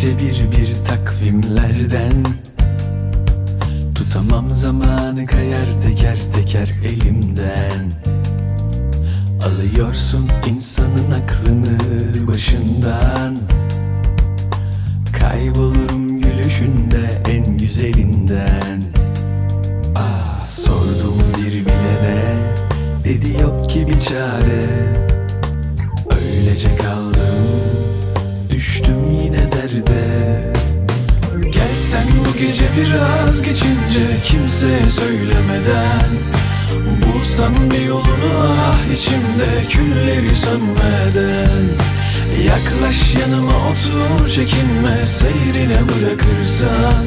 Gece bir bir takvimlerden. Tutamam zamanı kayar teker teker elimden. Alıyorsun insanın aklını başından. Kaybolurum gülüşünde en güzelinden. Ah sordum bir bile de Dedi yok ki bir çare. Öylece kaldım gece biraz geçince Kimseye söylemeden Bulsam bir yolunu ah içimde Külleri sönmeden Yaklaş yanıma otur çekinme Seyrine bırakırsan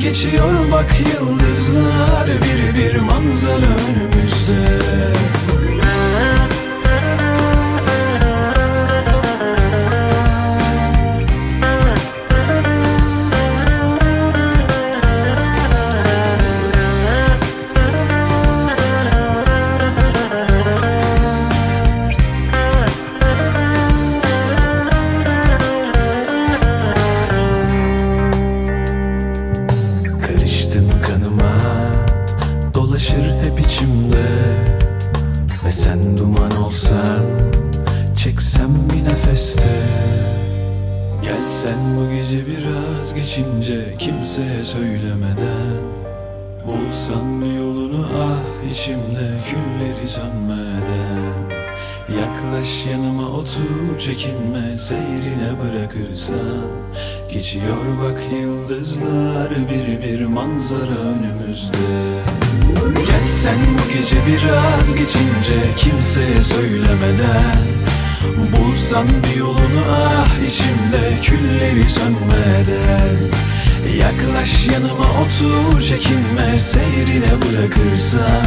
Geçiyor bak yıldızlar Bir bir manzara önümüzde sen duman olsan Çeksem bir nefeste. Gelsen bu gece biraz geçince Kimseye söylemeden. Bulsan yolunu ah içimde Külleri sönmeden Yaklaş yanıma otur çekinme Seyrine bırakırsan. Geçiyor bak yıldızlar Bir bir manzara önümüzde. Gelsen bu gece biraz geçince Kimseye söylemeden. Bulsan bir yolunu ah içimde Külleri sönmeden. Yaklaş yanıma otur çekinme Seyrine bırakırsan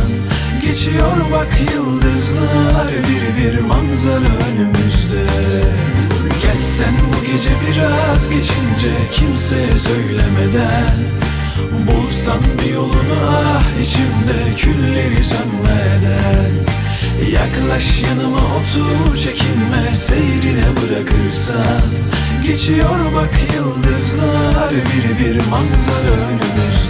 Geçiyor bak yıldızlar Bir bir manzara önümüzde. Gelsen bu gece biraz geçince Kimseye söylemeden. Bulsan bir yolunu ah içimde Külleri sönmeden. Yaklaş yanıma otur çekinme Seyrine bırakırsan. Geçiyor bak yıldızlar Bir bir manzara önümüzde